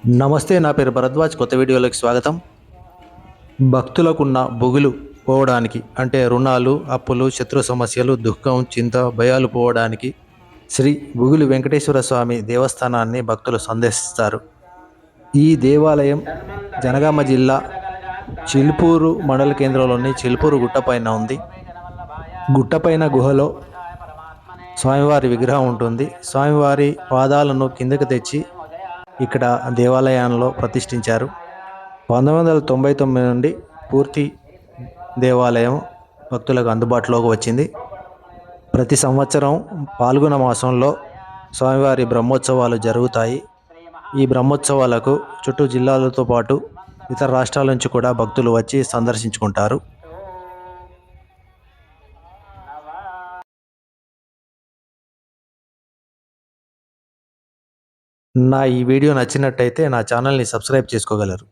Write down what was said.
నమస్తే నా పేరు భరద్వాజ్. కొత్త వీడియోలోకి స్వాగతం. భక్తులకున్న బుగులు పోవడానికి అంటే రుణాలు అప్పులు శత్రు సమస్యలు దుఃఖం చింత భయాలు పోవడానికి శ్రీ బుగులు వెంకటేశ్వర స్వామి దేవస్థానాన్ని భక్తులు సందర్శిస్తారు. ఈ దేవాలయం జనగామ జిల్లా చిల్పూరు మండల కేంద్రంలోని చిల్పూరు గుట్టపైన ఉంది. గుట్టపైన గుహలో స్వామివారి విగ్రహం ఉంటుంది. స్వామివారి పాదాలను కిందకు తెచ్చి ఇక్కడ దేవాలయంలో ప్రతిష్ఠించారు. పంతొమ్మిది వందల తొంభై తొమ్మిది నుండి పూర్తి దేవాలయం భక్తులకు అందుబాటులోకి వచ్చింది. ప్రతి సంవత్సరం పాల్గొన మాసంలో స్వామివారి బ్రహ్మోత్సవాలు జరుగుతాయి. ఈ బ్రహ్మోత్సవాలకు చుట్టూ జిల్లాలతో పాటు ఇతర రాష్ట్రాల నుంచి కూడా భక్తులు వచ్చి సందర్శించుకుంటారు. నా ఈ వీడియో నచ్చినట్టయితే నా ఛానల్ని సబ్స్క్రైబ్ చేసుకోగలరు.